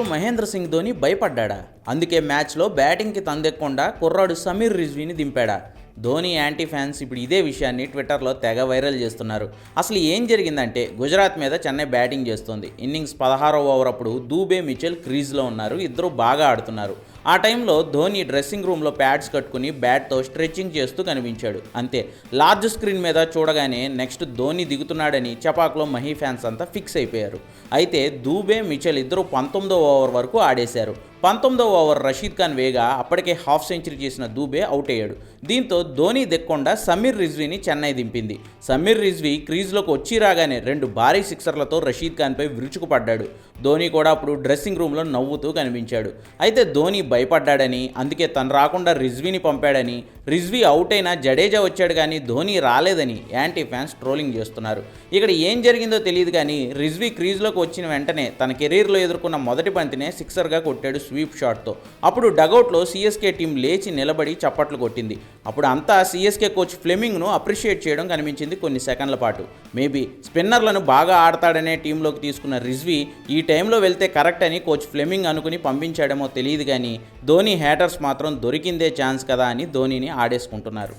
మహేంద్ర సింగ్ ధోని భయపడ్డా అందుకే మ్యాచ్లో బ్యాటింగ్కి తందెక్కకుండా కుర్రాడు సమీర్ రిజ్వీని దింపాడా? ధోని యాంటీ ఫ్యాన్స్ ఇప్పుడు ఇదే విషయాన్ని ట్విట్టర్లో తెగ వైరల్ చేస్తున్నారు. అసలు ఏం జరిగిందంటే గుజరాత్ మీద చెన్నై బ్యాటింగ్ చేస్తుంది. ఇన్నింగ్స్ పదహారో ఓవర్ అప్పుడు దూబే మిచెల్ క్రీజ్లో ఉన్నారు. ఇద్దరు బాగా ఆడుతున్నారు. ఆ టైంలో ధోని డ్రెస్సింగ్ రూమ్లో ప్యాడ్స్ కట్టుకుని బ్యాట్తో స్ట్రెచ్చింగ్ చేస్తూ కనిపించాడు. అంతే. లార్జ్ స్క్రీన్ మీద చూడగానే నెక్స్ట్ ధోని దిగుతున్నాడని చపాక్లో మహీ ఫ్యాన్స్ అంతా ఫిక్స్ అయిపోయారు. అయితే దూబే మిచెల్ ఇద్దరు పంతొమ్మిదో ఓవర్ వరకు ఆడేశారు. పంతొమ్మిదవ ఓవర్ రషీద్ ఖాన్ వేగా అప్పటికే హాఫ్ సెంచరీ చేసిన దూబే అవుట్ అయ్యాడు. దీంతో ధోని దెక్కుండా సమీర్ రిజ్వీని చెన్నై దింపింది. సమీర్ రిజ్వీ క్రీజ్లోకి వచ్చి రాగానే రెండు భారీ సిక్సర్లతో రషీద్ ఖాన్పై విరుచుకుపడ్డాడు. ధోని కూడా అప్పుడు డ్రెస్సింగ్ రూమ్లో నవ్వుతూ కనిపించాడు. అయితే ధోని భయపడ్డాడని అందుకే తను రాకుండా రిజ్వీని పంపాడని రిజ్వీ అవుట్ అయినా జడేజా వచ్చాడు కానీ ధోని రాలేదని యాంటీ ఫ్యాన్స్ ట్రోలింగ్ చేస్తున్నారు. ఇక్కడ ఏం జరిగిందో తెలియదు కానీ రిజ్వీ క్రీజ్లోకి వచ్చిన వెంటనే తన కెరీర్లో ఎదుర్కొన్న మొదటి బంతినే సిక్సర్గా కొట్టాడు స్వీప్ షాట్తో. అప్పుడు డగౌట్లో సిఎస్కే టీం లేచి నిలబడి చప్పట్లు కొట్టింది. అప్పుడు అంతా సిఎస్కే కోచ్ ఫ్లెమింగ్ను అప్రిషియేట్ చేయడం కనిపించింది కొన్ని సెకండ్ల పాటు. మేబీ స్పిన్నర్లను బాగా ఆడతాడనే టీంలోకి తీసుకున్న రిజ్వి ఈ టైంలో వెళ్తే కరెక్ట్ అని కోచ్ ఫ్లెమింగ్ అనుకుని పంపించాడేమో తెలియదు కానీ ధోని హ్యాటర్స్ మాత్రం దొరికిందే ఛాన్స్ కదా అని ధోనిని ఆడేసుకుంటున్నారు.